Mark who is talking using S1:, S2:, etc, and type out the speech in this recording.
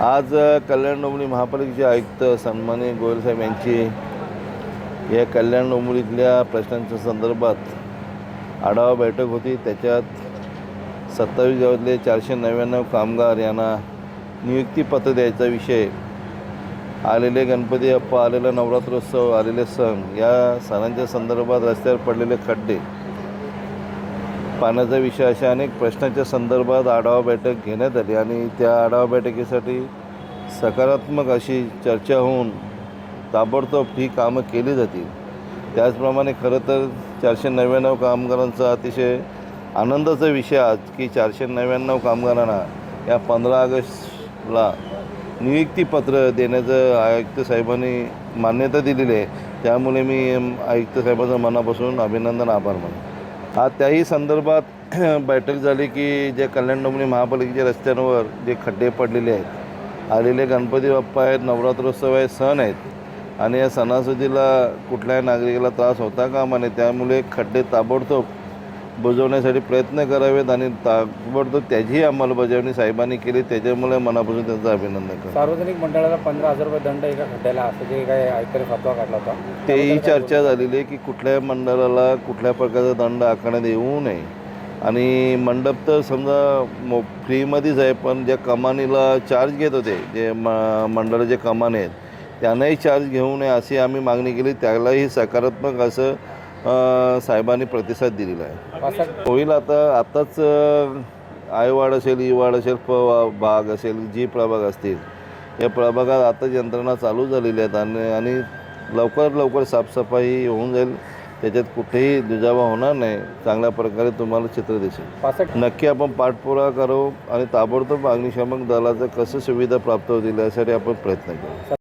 S1: आज कल्याण डोंबरी महापालिकेचे आयुक्त सन्माननीय गोयल साहेब यांची या कल्याण डोंबरीतल्या प्रश्नांच्या संदर्भात आढावा बैठक होती. त्याच्यात सत्तावीस गावातले चारशे नव्याण्णव कामगार यांना नियुक्तीपत्र द्यायचा विषय आलेले गणपती अप्पा आलेला नवरात्रोत्सव आलेले सण या सणांच्या संदर्भात रस्त्यावर पडलेले खड्डे पाण्याचा विषय अशा अनेक प्रश्नांच्या संदर्भात आढावा बैठक घेण्यात आली आणि त्या आढावा बैठकीसाठी सकारात्मक अशी चर्चा होऊन ताबडतोब ही कामं केली जातील. त्याचप्रमाणे खरं तर चारशे नव्याण्णव कामगारांचा अतिशय आनंदाचा विषय आज की चारशे नव्याण्णव कामगारांना या पंधरा ऑगस्टला नियुक्तीपत्र देण्याचं आयुक्त साहेबांनी मान्यता दिलेली आहे. त्यामुळे मी आयुक्त साहेबांचं मनापासून अभिनंदन आभार मानतो. त्याही संदर्भात बैठक झाली की जे कल्याण डोंबरी महापालिकेच्या रस्त्यांवर जे खड्डे पडलेले आहेत आलेले गणपती बाप्पा आहेत नवरात्रोत्सव आहे सण आहेत आणि या सणासुदीला कुठल्याही नागरिकाला त्रास होता कामा नये त्यामुळे खड्डे ताबडतोब बुजवण्यासाठी प्रयत्न करावेत आणि ताबडतोब त्याचीही अंमलबजावणी साहेबांनी केली. त्याच्यामुळे मनापासून त्यांचं अभिनंदन करतो.
S2: सार्वजनिक मंडळाला पंधरा हजार रुपये दंड एका खड्ड्याला असं जे काय आयुक्तांनी फतवा काढला होता
S1: तेही चर्चा झालेली आहे की कुठल्याही मंडळाला कुठल्या प्रकारचा दंड आकारण्यात येऊ नये. आणि मंडप तर समजा मो फ्रीमध्येच आहे पण ज्या कमानीला चार्ज घेत होते जे म मंडळाचे कमाने आहेत त्यांनाही चार्ज घेऊ नये अशी आम्ही मागणी केली. त्यालाही सकारात्मक असं साहेबांनी प्रतिसाद दिलेला आहे. होईल आता आत्ताच आयवाड असेल ईवाड असेल प भाग असेल जी प्रभाग असतील या प्रभागात आताच यंत्रणा चालू झालेल्या आहेत आणि आणि लवकर लवकर साफसफाई होऊन जाईल. त्याच्यात कुठेही दुजावा होणार नाही. चांगल्या प्रकारे तुम्हाला चित्र दिसेल. नक्की आपण पाठपुरावा करू आणि ताबडतोब अग्निशामक दलाचं कसं सुविधा प्राप्त होतील यासाठी आपण प्रयत्न करू.